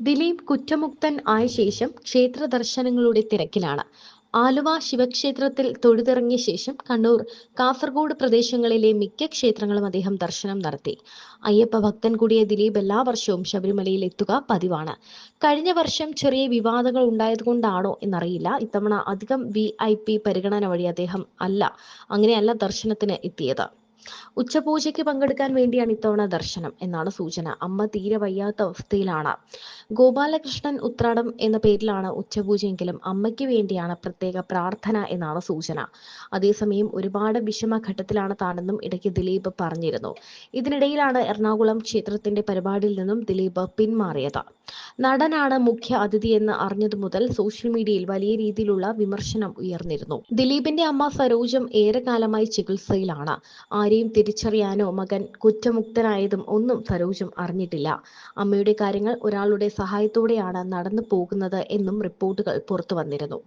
ദിലീപ് കുറ്റമുക്തൻ ആയ ശേഷം ക്ഷേത്ര ദർശനങ്ങളുടെ തിരക്കിലാണ്. ആലുവ ശിവക്ഷേത്രത്തിൽ തൊഴുതിറങ്ങിയ ശേഷം കണ്ണൂർ കാസർഗോഡ് പ്രദേശങ്ങളിലെ മിക്ക ക്ഷേത്രങ്ങളും അദ്ദേഹം ദർശനം നടത്തി. അയ്യപ്പ ഭക്തൻ കൂടിയ ദിലീപ് എല്ലാ വർഷവും ശബരിമലയിൽ എത്തുക പതിവാണ്. കഴിഞ്ഞ വർഷം ചെറിയ വിവാദങ്ങൾ ഉണ്ടായതുകൊണ്ടാണോ എന്നറിയില്ല. ഇത്തവണ അധികം വി പരിഗണന വഴി അദ്ദേഹം അല്ല അങ്ങനെയല്ല ദർശനത്തിന് എത്തിയത്. ഉച്ചപൂജയ്ക്ക് പങ്കെടുക്കാൻ വേണ്ടിയാണ് ഇത്തവണ ദർശനം എന്നാണ് സൂചന. അമ്മ തീരെ വയ്യാത്ത അവസ്ഥയിലാണ്. ഗോപാലകൃഷ്ണൻ ഉത്രാടം എന്ന പേരിലാണ് ഉച്ചപൂജയെങ്കിലും അമ്മയ്ക്ക് വേണ്ടിയാണ് പ്രത്യേക പ്രാർത്ഥന എന്നാണ് സൂചന. അതേസമയം ഒരുപാട് വിഷമ ഘട്ടത്തിലാണ് താനെന്നും ഇടയ്ക്ക് ദിലീപ് പറഞ്ഞിരുന്നു. ഇതിനിടയിലാണ് എറണാകുളം ക്ഷേത്രത്തിന്റെ പരിപാടിയിൽ നിന്നും ദിലീപ് പിന്മാറിയത്. നടനാണ് മുഖ്യ അതിഥിയെന്ന് അറിഞ്ഞതു മുതൽ സോഷ്യൽ മീഡിയയിൽ വലിയ രീതിയിലുള്ള വിമർശനം ഉയർന്നിരുന്നു. ദിലീപിന്റെ അമ്മ സരോജം ഏറെക്കാലമായി ചികിത്സയിലാണ്. ആരെയും തിരിച്ചറിയാനോ മകൻ കുറ്റമുക്തനായതും ഒന്നും സരോജം അറിഞ്ഞിട്ടില്ല. അമ്മയുടെ കാര്യങ്ങൾ ഒരാളുടെ സഹായത്തോടെയാണ് നടന്നു പോകുന്നത് എന്നും റിപ്പോർട്ടുകൾ പുറത്തു വന്നിരുന്നു.